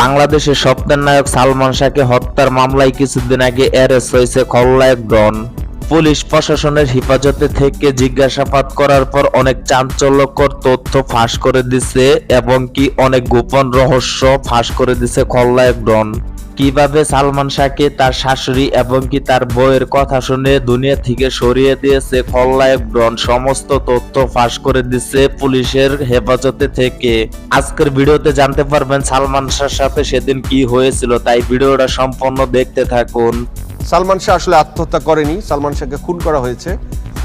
বাংলাদেশের স্বপ্নের নায়ক সালমান শাহকে হত্যার মামলায় কিছুদিন আগে অ্যারেস্ট হয়েছে খলনায়ক ডন। পুলিশ প্রশাসনের হেফাজতে থেকে জিজ্ঞাসাবাদ করার পর অনেক চাঞ্চল্যকর তথ্য ফাঁস করে দিছে এবং কি অনেক গোপন রহস্য ফাঁস করে দিছে খলনায়ক ডন। কীভাবে সালমান শাহকে তার শাশুড়ি এবং কি তার বউয়ের কথা শুনে দুনিয়া থেকে সরিয়ে দিয়েছে খলনায়ক ব্রন সমস্ত তথ্য ফাঁস করে দিচ্ছে পুলিশের হেফাজতে থেকে। আজকের ভিডিওতে জানতে পারবেন সালমান শাহর সাথে সেদিন কি হয়েছিল, তাই ভিডিওটা সম্পূর্ণ দেখতে থাকুন। সালমান শাহ আসলে আত্মহত্যা করেনি, সালমান শাহকে খুন করা হয়েছে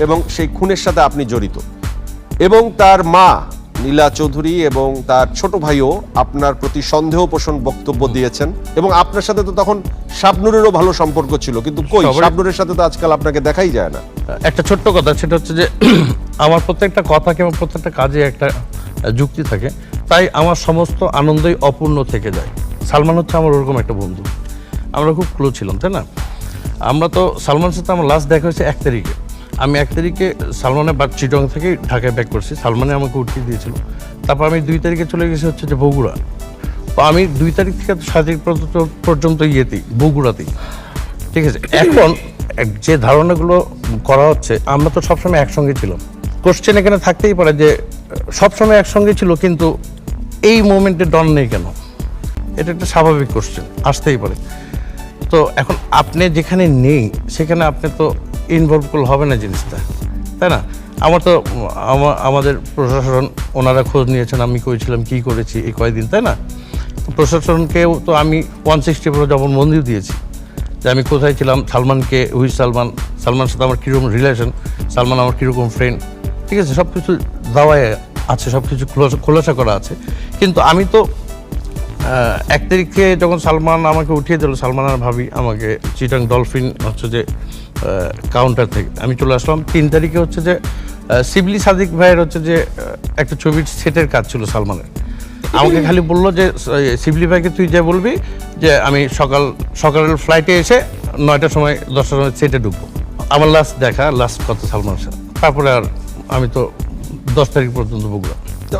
এবং সেই খুনের সাথে আপনি জড়িত। এবং তার মা নীলা চৌধুরী এবং তার ছোট ভাইও আপনার প্রতি সন্দেহ পোষণ বক্তব্য দিয়েছেন এবং আপনার সাথে তো তখন শাবনুরেরও ভালো সম্পর্ক ছিল কিন্তু কই শাবনুরের সাথে তো আজকাল আপনাকে দেখাই যায় না। একটা ছোট্ট কথা সেটা হচ্ছে যে আমার প্রত্যেকটা কথা কিংবা প্রত্যেকটা কাজে একটা যুক্তি থাকে তাই আমার সমস্ত আনন্দই অপূর্ণ থেকে যায়। সালমান হচ্ছে আমার ওরকম একটা বন্ধু। আমরা খুব ক্লোজ ছিলাম তাই না? আমরা তো সালমান সাথে আমার লাস্ট দেখা হয়েছে এক তারিখে। আমি এক তারিখে সালমানের বা চিটং থেকে ঢাকায় ব্যাক করছি। সালমানে আমাকে উঠিয়ে দিয়েছিল। তারপর আমি দুই তারিখে চলে গেছি হচ্ছে যে বগুড়া। তো আমি দুই তারিখ থেকে সাত তারিখ পর্যন্ত- পর্যন্ত ইয়েতেই বগুড়াতেই। ঠিক আছে? এখন যে ধারণাগুলো করা হচ্ছে, আমরা তো সবসময় একসঙ্গে ছিলাম। কোশ্চেন এখানে থাকতেই পারে যে, সবসময় একসঙ্গে ছিল, কিন্তু এই মোমেন্টে ডন নেই কেন? এটা একটা স্বাভাবিক কোশ্চেন আসতেই পারে। তো এখন আপনি যেখানে নেই, সেখানে আপনি তো ইনভলভ করলে হবে না জিনিসটা, তাই না? আমার তো আমাদের প্রশাসন ওনারা খোঁজ নিয়েছেন, আমি করেছিলাম কি করেছি এই কয়েকদিন তাই না? প্রশাসনকেও তো আমি ওয়ান সিক্সটি ফোর মন্দির দিয়েছি, যে আমি কোথায় ছিলাম, সালমানকে হুইজ সালমান, সালমানের সাথে আমার কীরকম রিলেশন সালমান আমার কীরকম ফ্রেন্ড ঠিক আছে? সব কিছু দাওয়ায় আছে সব কিছু খোলাসা করা আছে। কিন্তু আমি তো এক তারিখে যখন সালমান আমাকে উঠিয়ে দিল, সালমান আর ভাবি আমাকে চিটাং ডলফিন হচ্ছে যে কাউন্টার থেকে। আমি চলে আসলাম। তিন তারিখে হচ্ছে যে শিবলি সাদিক ভাইয়ের হচ্ছে যে একটা ছবির সেটের কাজ ছিল সালমানের। আমাকে খালি বলল যে শিবলি ভাইকে তুই যে বলবি যে, আমি সকাল, সকালের ফ্লাইটে এসে নয়টার সময়, দশটার সময় সেটে ঢুকবো। আমার লাস্ট দেখা লাস্ট কথা সালমান সাথে। তারপরে আর আমি তো দশ তারিখ পর্যন্ত বগুড়া তো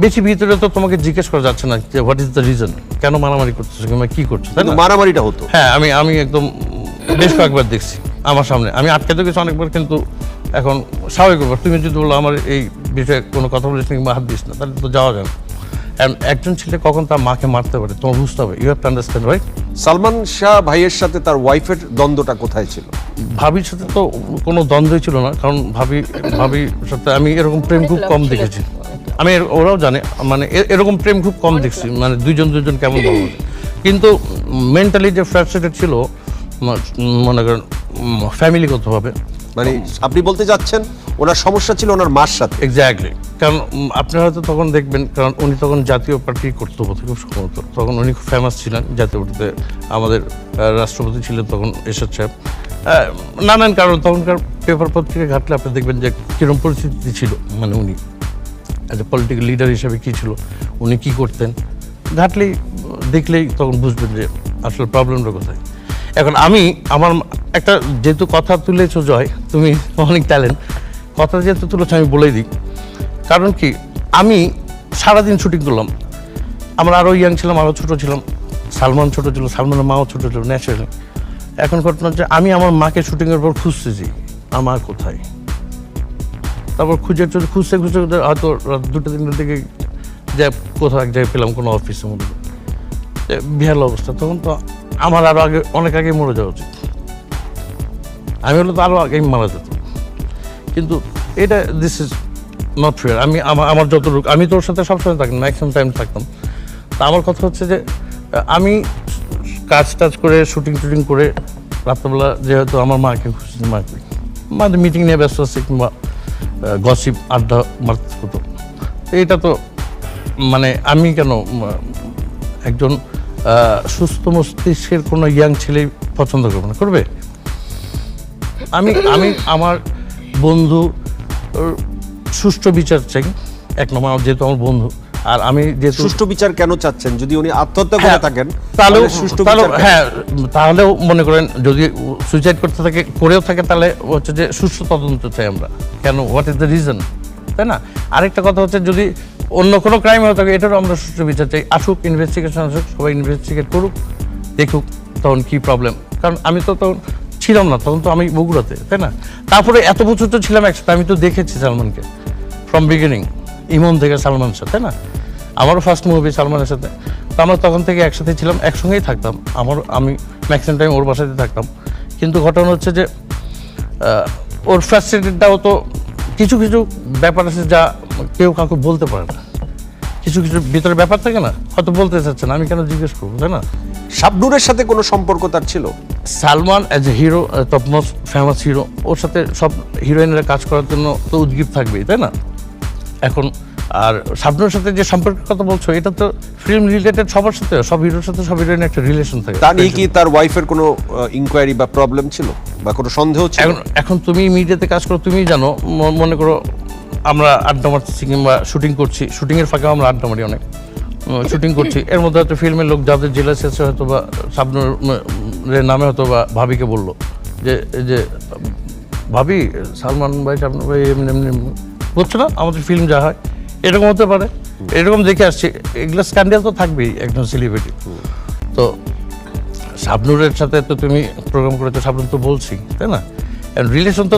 বেশি ভিতরে তো তোমাকে জিজ্ঞেস করা যাচ্ছে না যে হোয়াট ইজ দ্য রিজন কেন মারামারি করতেছো কিংবা কি করছ তাই না? মারামারিটা হতো। হ্যাঁ আমি আমি একদম বেশ কয়েকবার দেখছি আমার সামনে। আমি আটকে তো গেছি অনেকবার কিন্তু এখন স্বাভাবিক ব্যাপার তুমি যদি বলো আমার এই বিষয়ে কোনো কথা বলিস না কিংবা হাত দিস না তাহলে তো যাওয়া যাবে একজন ছেলে কখন তার মাকে মারতে পারে তোমার বুঝতে হবে you have to understand right Salman Shah ভাইয়ের সাথে তার ওয়াইফের দ্বন্দ্বটা কোথায় ছিল? ভাবির সাথে তো কোনো দ্বন্দ্বই ছিল না কারণ ভাবি ভাবির সাথে আমি এরকম প্রেম খুব কম দেখেছি। আমি ওরাও জানে মানে এরকম প্রেম খুব কম দেখছি মানে দুইজন দুইজন কেমন ভালোবাসে কিন্তু মেন্টালি যে ফ্রাস্ট্রেটেড ছিল মনে করেন ফ্যামিলিগতভাবে মানে আপনি বলতে যাচ্ছেন ওনার সমস্যা ছিল ওনার মার সাথে। এক্স্যাক্টলি কারণ আপনি হয়তো তখন দেখবেন কারণ উনি তখন জাতীয় পার্টি করতো বোধহয় খুব সম্ভবত। তখন উনি খুব ফেমাস ছিলেন জাতীয় পার্টিতে আমাদের রাষ্ট্রপতি ছিলেন তখন এরশাদ সাহেব। নানান কারণ তখনকার পেপার পত্রিকা ঘাটলে আপনি দেখবেন যে কীরকম পরিস্থিতি ছিল মানে উনি। অ্যাজ এ পলিটিক্যাল লিডার হিসেবে কী ছিল? উনি কী করতেন? ঘাটলেই দেখলেই তখন বুঝবেন যে আসলে প্রবলেমটা কোথায়। এখন আমি আমার একটা যেহেতু কথা তুলেছো জয়, তুমি অনেক ট্যালেন্ট কথা যেহেতু তুলেছো আমি বলেই দিই। কারণ কি, আমি সারাদিন শুটিং করলাম। আমরা আরও ইয়াং ছিলাম আরও ছোটো ছিলাম। সালমান ছোটো ছিল, সালমানের মাও ছোটো ছিল ন্যাচারালি এখন ঘটনা হচ্ছে আমি আমার মাকে শুটিংয়ের পর খুঁজতেছি, আমার কোথায়? তারপর খুঁজে খুঁজতে খুঁজতে হয়তো দুটো তিনটার দিকে যে কোথাও এক জায়গায় পেলাম, কোনো অফিসের মধ্যে। যে বিহাল অবস্থা, তখন তো আমার আরও আগে অনেক আগে মরে যাওয়া উচিত। আমি হলে তো আরও আগেই মারা যেত কিন্তু এটা দিস ইজ নট ফেয়ার আমি আমার আমার যতটুকু আমি তোর সাথে সবসময় থাকি ম্যাক্সিমাম টাইম থাকতাম। তা আমার কথা হচ্ছে যে, আমি কাজ টাজ করে শুটিং টুটিং করে, রাত্রেবেলা যেহেতু আমার মাকে খুশি মাকে মাঝে মিটিং নিয়ে ব্যস্ত আছে কিংবা গসিপ আড্ডা, মারতে হতো। এটা তো মানে আমি কেন একজন সুস্থ মস্তিষ্কের কোনো ইয়াং ছেলে পছন্দ করবে না, করবে? আমি আমি আমার বন্ধু সুষ্ঠু বিচার চাই। এক নম্বর, যেহেতু আমার বন্ধু আর আমি যে সুষ্ঠু বিচার কেন চাচ্ছেন? যদি উনি আত্মহত্যা করে হ্যাঁ, থাকেন তাহলেও তাহলে সুষ্ঠু বিচার হ্যাঁ তাহলেও মনে করেন যদি সুইসাইড করতে থাকে করেও থাকে তাহলে হচ্ছে যে সুষ্ঠু তদন্ত চাই আমরা। কেন? হোয়াট ইজ দ্য রিজন তাই না? আরেকটা কথা হচ্ছে যদি অন্য কোনো ক্রাইম হয়ে থাকে এটারও আমরা সুষ্ঠু বিচার চাই। আসুক ইনভেস্টিগেশন আসুক সবাই ইনভেস্টিগেট করুক দেখুক তখন কি প্রবলেম কারণ আমি তো তখন ছিলাম না তখন তো আমি বগুড়াতে তাই না? তারপরে এত বছর তো ছিলাম একসাথে আমি তো দেখেছি সালমানকে ফ্রম বিগিনিং ইমন থেকে সালমানের সাথে তাই না? আমারও ফার্স্ট মুভি সালমানের সাথে। তো আমরা তখন থেকে একসাথে ছিলাম একসঙ্গেই থাকতাম। আমার আমি ম্যাক্সিমাম টাইম ওর বাসাতে থাকতাম। কিন্তু ঘটনা হচ্ছে যে ওর ফ্রাস্ট্রেটেডটাও তো কিছু কিছু ব্যাপার আছে যা কেউ কাউকে বলতে পারে না। কিছু কিছু ভিতরে ব্যাপার থাকে না হয়তো বলতে চাচ্ছে না আমি কেন জিজ্ঞেস করব তাই না? শাবনুরের সাথে কোনো সম্পর্ক তার ছিল? Salman as a hero top most famous hero ওর সাথে সব হিরোইনরা কাজ করার জন্য তো উদ্গীপ থাকবেই তাই না? এখন আর শাবনুর সাথে যে সম্পর্কের কথা বলছো এটা তো ফিল্ম রিলেটেড সবার সাথে সব হিরোর সাথে সব হিরোইনের একটা রিলেশন থাকে। তার নিয়ে কি তার ওয়াইফের কোনো ইনকোয়ারি বা প্রবলেম ছিল? বা কোনো সন্দেহ ছিল? এখন এখন তুমি মিডিয়াতে কাজ করো তুমিই জানো মনে করো আমরা আড্ডা মারছি কিংবা শুটিং করছি শুটিংয়ের ফাঁকেও আমরা আড্ডা মারি অনেক। শুটিং করছি। এর মধ্যে হয়তো ফিল্মের লোক যাদের জেলা শেষে হয়তো বা শাবনুর এর নামে হয়তো বা ভাবিকে বলল। যে এই যে ভাবি সালমান ভাই শাবনুর ভাই এমনি এমনি। বুঝছ না আমাদের ফিল্ম যা হয় এরকম হতে পারে। এরকম দেখে আসছি এগুলো স্ক্যান্ডাল তো থাকবেই একজন সেলিব্রিটি তো শাবনুরের সাথে তো তুমি প্রোগ্রাম করেছ শাবনুর তো বলছি তাই না? রিলেশন তো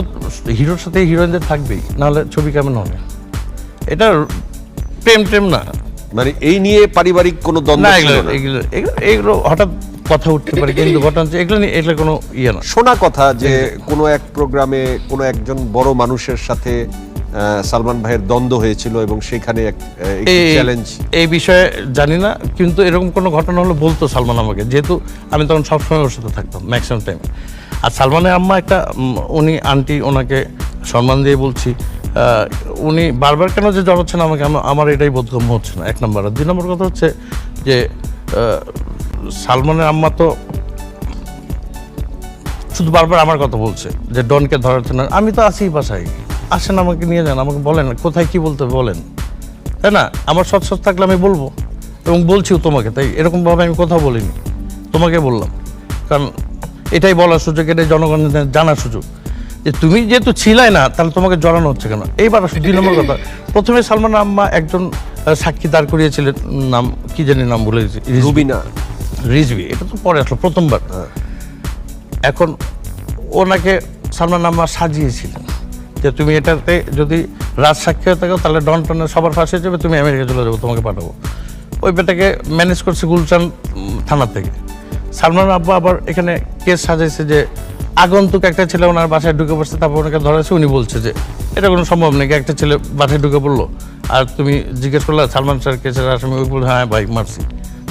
হিরোর সাথে হিরোইনদের থাকবেই নাহলে ছবি কেমন হবে? এটা প্রেম টেম না। মানে এই নিয়ে পারিবারিক কোনো দ্বন্দ্ব না এগুলো এগুলো এগুলো- হঠাৎ কথা উঠতে পারে কিন্তু ঘটনা হচ্ছে এগুলো নিয়ে এগুলো কোনো ইয়ে না। শোনা কথা যে কোনো এক প্রোগ্রামে কোনো একজন বড় মানুষের সাথে সালমান ভাইয়ের দ্বন্দ্ব হয়েছিল এবং সেখানে এক এই- চ্যালেঞ্জ এই বিষয়ে জানি না কিন্তু এরকম কোনো ঘটনা হলে বলতো সালমান আমাকে যেহেতু আমি তখন সবসময় ওর সাথে থাকতাম ম্যাক্সিমাম টাইম আর সালমানের আম্মা একটা উনি আন্টি ওনাকে সম্মান দিয়ে বলছি উনি বারবার কেন যে জড়াচ্ছেন আমাকে আমার এটাই বোধগম্য হচ্ছে না এক নম্বর। আর দুই নম্বর কথা হচ্ছে যে সালমানের আম্মা তো শুধু বারবার আমার কথা বলছে যে ডনকে ধরার জন্য আমি তো আছি বাসায়। আসেন আমাকে নিয়ে যান আমাকে বলেন কোথায় কি বলতে বলেন। তাই না? আমার সৎ সৎ থাকলে আমি বলব। এবং বলছিও তোমাকে তাই এরকমভাবে আমি কথা বলিনি। তোমাকে বললাম। কারণ এটাই বলার সুযোগ এটাই জনগণের জানার সুযোগ। যে তুমি যেহেতু ছিলাই না তাহলে তোমাকে জড়ানো হচ্ছে কেন? এইবার আসো দুই নম্বর কথা। প্রথমে সালমান আম্মা একজন সাক্ষী দাঁড় করিয়েছিলেন নাম কি জানি নাম ভুলে গেছি রিজভি। রুবিনা। রিজভি এটা তো পরে আসলো প্রথমবার। এখন ওনাকে সালমান আম্মা সাজিয়েছিলেন। যে তুমি এটাতে যদি রাজ সাক্ষী হয়ে থাকো, তাহলে ডন টনের সবার ফাঁসে যাবে, তুমি আমেরিকা চলে যাব, তোমাকে পাঠাবো। ওই বেটাকে ম্যানেজ করছে গুলশান থানা থেকে। সালমান আব্বা আবার এখানে কেস সাজাইছে যে আগন্তুক একটা ছেলে ওনার বাসায় ঢুকে পড়ছে, তারপর ওনাকে ধরেছে, উনি বলছে যে, এটা কোনো সম্ভব নাকি একটা ছেলে বাসায় ঢুকে পড়ল? আর তুমি জিজ্ঞেস করলে, সালমান স্যার কেসের আসামি ওই বলে হ্যাঁ ভাই, মারছি।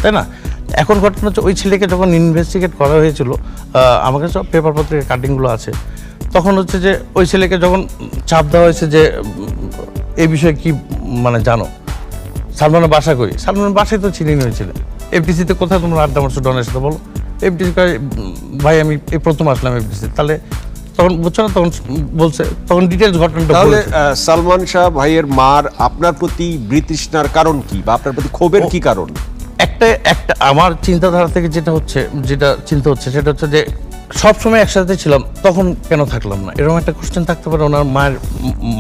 তাই না? এখন ঘটনা হচ্ছে, ওই ছেলেকে যখন ইনভেস্টিগেট করা হয়েছিল আমার কাছে সব পেপার পত্রিকার কাটিংগুলো আছে তখন হচ্ছে যে ওই ছেলেকে যখন চাপ দেওয়া হয়েছে যে এই বিষয়ে কি মানে জানো? সালমানের বাসা করি সালমানের বাসায় তো চিনি হয়েছিল এফডিসিতে কোথায় তোমরা আড্ডা মারছো ডনের সাথে বলো। এফডিসি ভাই আমি এই প্রথম আসলাম এফডিসি তাহলে তখন বুঝছ না তখন বলছে তখন ডিটেলস ঘটনাটা তাহলে সালমান শাহ ভাইয়ের মার আপনার প্রতি বৃতৃষ্ণার কারণ কি? বা আপনার প্রতি ক্ষোভের কি কারণ? একটা একটা, আমার চিন্তাধারা থেকে যেটা হচ্ছে, যেটা চিন্তা হচ্ছে, সেটা হচ্ছে যে সব সময় একসাথে ছিলাম, তখন কেন থাকলাম না? এরকম একটা কোশ্চেন থাকতে পারে ওনার মায়ের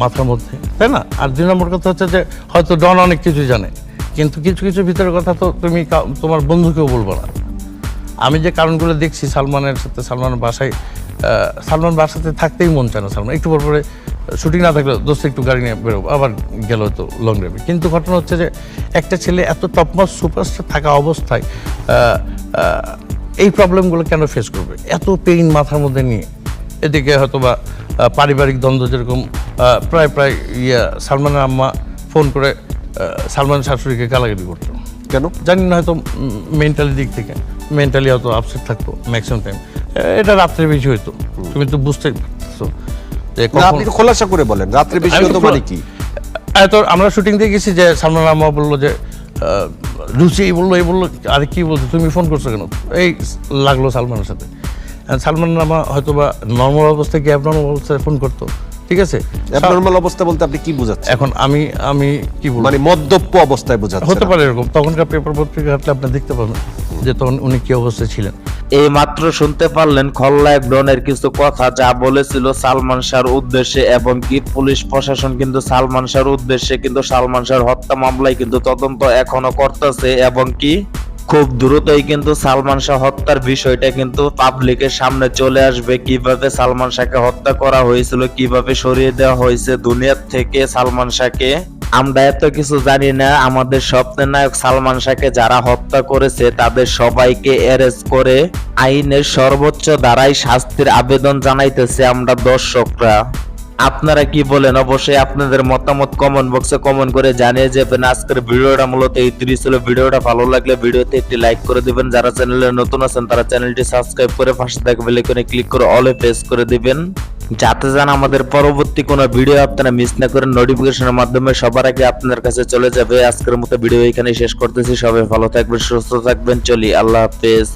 মাথার মধ্যে, তাই না? আর দুই নম্বর কথা হচ্ছে যে, হয়তো ডন অনেক কিছু জানে, কিন্তু কিছু কিছু ভিতরের কথা তো তুমি তোমার বন্ধুকেও বলব না। আমি যে কারণগুলো দেখছি সালমানের সাথে সালমানের বাসায় সালমান বাসাতে থাকতেই মন চায় না সালমান। একটু পর পরে শুটিং না থাকলে দোস্ত একটু গাড়ি নিয়ে বেরোবো আবার গেল তো লং ড্রাইভে কিন্তু ঘটনা হচ্ছে যে একটা ছেলে এত টপমাস সুপারস্টার থাকা অবস্থায় এই প্রবলেমগুলো কেন ফেস করবে? এত পেইন মাথার মধ্যে নিয়ে। এদিকে হয়তো বা পারিবারিক দ্বন্দ্ব যেরকম প্রায় প্রায় ইয়া সালমানের আম্মা ফোন করে আহ, সালমানের শাশুড়িকে গালাগালি করতো। কেন? জানি না হয়তো মেন্টালি দিক থেকে। মেন্টালি হয়তো আপসেট থাকতো ম্যাক্সিমাম টাইম এটা রাত্রে বেশি হইতো। তুমি তো বুঝতে পারছ আপনি তো খোলাসা করে বলেন রাত্রে বেশি আমি হতো মানে কি? এত আমরা শুটিং দিয়ে গেছি যে সালমান আম্মা বলল যে রুচি এই বলল এই বলল আরে কি বলছো তুমি ফোন করছ কেন? এই লাগল সালমানের সাথে। সালমান নামা হয়তো বা নর্মাল অবস্থায় কি অ্যাবনর্মাল অবস্থায় ফোন করতো? ঠিক আছে? অ্যাবনর্মাল অবস্থা বলতে আপনি কি বোঝাচ্ছেন? এখন আমি আমি কি বলব? মানে মদ্যপ অবস্থায় বোঝাচ্ছেন হতে পারে এরকম। তখনকার পেপার পত্রিকা ঘাটলে আপনি দেখতে পাবেন যে তখন উনি কি অবস্থায় ছিলেন। এই মাত্র শুনতে পারলেন খলনায়ক ডনের কিছু কথা যা বলেছিল সালমান শাহর উদ্দেশ্যে এবং কি পুলিশ প্রশাসন কিন্তু সালমান শাহর উদ্দেশ্যে কিন্তু সালমান শাহর হত্যা মামলায় কিন্তু তদন্ত এখনও করতেছে এবং কি খুব দ্রুতই কিন্তু সালমান শাহ হত্যার বিষয়টা কিন্তু পাবলিকের সামনে চলে আসবে। কীভাবে সালমান শাহকে হত্যা করা হয়েছিল, কীভাবে সরিয়ে দেওয়া হয়েছে, দুনিয়ার থেকে সালমান শাহকে? আমরা এত কিছু জানি না। আমাদের স্বপ্নের নায়ক সালমান শাহকে যারা হত্যা করেছে, তাদের সবাইকে অ্যারেস্ট করে আইনের সর্বোচ্চ দ্বারাই শাস্তির আবেদন জানাইতেছে আমরা দর্শকরা। আপনারা কি বলেন? অবশ্যই আপনাদের মতামত কমেন্ট বক্সে কমেন্ট করে জানিয়ে যাবেন। আজকের ভিডিওটা মূলত এই ত্রিশ ছিল ভিডিওটা ভালো লাগলে ভিডিওতে একটি লাইক করে দিবেন। যারা চ্যানেলে নতুন আছেন, তারা চ্যানেলটি সাবস্ক্রাইব করে পাশে থাকা বেল ক্লিক করে অলে প্রেস করে দিবেন। যাতে যেন আমাদের পরবর্তী কোনো ভিডিও আপনারা মিস না করেন নোটিফিকেশনের মাধ্যমে সবার আগে আপনার কাছে চলে যাবে। আজকের মতো ভিডিও এখানে শেষ করতেছি। সবাই ভালো থাকবেন, সুস্থ থাকবেন। চলি, আল্লাহ হাফেজ।